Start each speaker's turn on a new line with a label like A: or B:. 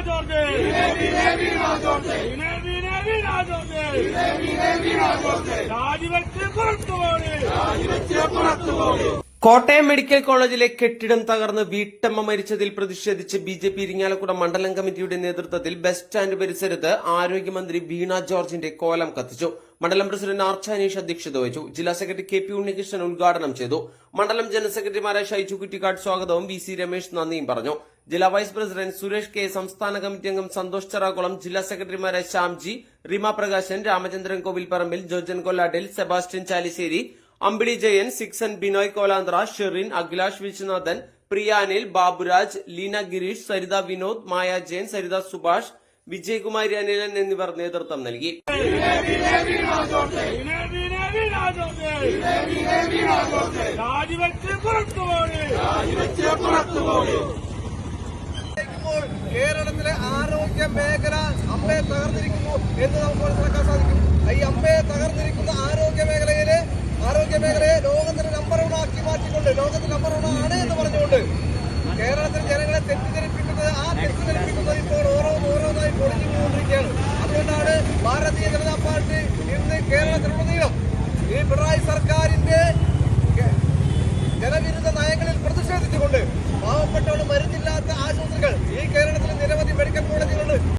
A: George വിനയ വിനയ വീണ George രാജിവെച്ച് പുറത്തു പോകണേ
B: കോട്ടയം മെഡിക്കൽ കോളേജിലെ കെട്ടിടം തകർന്ന് വീട്ടമ്മ മരിച്ചതിൽ പ്രതിഷേധിച്ച് ബി ജെ പി ഇരിങ്ങാലക്കുട മണ്ഡലം കമ്മിറ്റിയുടെ നേതൃത്വത്തിൽ ബസ് സ്റ്റാൻഡ് പരിസരത്ത് ആരോഗ്യമന്ത്രി വീണ ജോർജിന്റെ കോലം കത്തിച്ചു. മണ്ഡലം പ്രസിഡന്റ് ആർച്ചാനീഷ് അധ്യക്ഷത വഹിച്ചു. ജില്ലാ സെക്രട്ടറി കെ പി ഉണ്ണികൃഷ്ണൻ ഉദ്ഘാടനം ചെയ്തു. മണ്ഡലം ജനറൽ സെക്രട്ടറിമാരായ ഷൈജു കുറ്റിക്കാട് സ്വാഗതവും വി സി രമേശ് നന്ദിയും പറഞ്ഞു. ജില്ലാ വൈസ് പ്രസിഡന്റ് സുരേഷ് കെ സംസ്ഥാന കമ്മിറ്റി അംഗം സന്തോഷ് ചെറാകുളം ജില്ലാ സെക്രട്ടറിമാരായ ശ്യാംജി റിമ പ്രകാശൻ രാമചന്ദ്രൻ കോവിൽപ്പറമ്പിൽ ജോജൻ കൊല്ലാട്ടിൽ സെബാസ്റ്റ്യൻ ചാലിശ്ശേരി അമ്പിളി ജയൻ സിക്സൻ ബിനോയ് കോലാന്ദ്ര ഷെറിൻ അഖിലാഷ് വിശ്വനാഥൻ പ്രിയാനിൽ ബാബുരാജ് ലീന ഗിരീഷ് സരിത വിനോദ് മായ ജയൻ സരിത സുഭാഷ് വിജയകുമാരി അനിലൻ എന്നിവർ നേതൃത്വം നൽകി.
C: കേരളത്തിലെ ആരോഗ്യ മേഖല അമ്മയെ തകർന്നിരിക്കുന്നു എന്ന് നമുക്ക് മനസ്സിലാക്കാൻ ലോകത്തിന് നമ്പർ വൺ ആക്കി മാറ്റിക്കൊണ്ട് ലോകത്തിന് നമ്പർ വൺ ആണ് എന്ന് പറഞ്ഞുകൊണ്ട് കേരളത്തിൽ ജനങ്ങളെ തെറ്റിദ്ധരിപ്പിക്കുന്നത് ആ തെറ്റിദ്ധരിപ്പിക്കുന്നത് ഇപ്പോൾ ഓരോന്ന് ഓരോന്നായി പൊളിഞ്ഞുകൊണ്ടിരിക്കുകയാണ്. അതുകൊണ്ടാണ് ഭാരതീയ ജനതാ പാർട്ടി ഇന്ന് കേരളത്തിലുടനീളം ഈ പിണറായി സർക്കാരിന്റെ ജനവിരുദ്ധ നയങ്ങളിൽ പ്രതിഷേധിച്ചുകൊണ്ട് പാവപ്പെട്ടവർ മരുന്ന്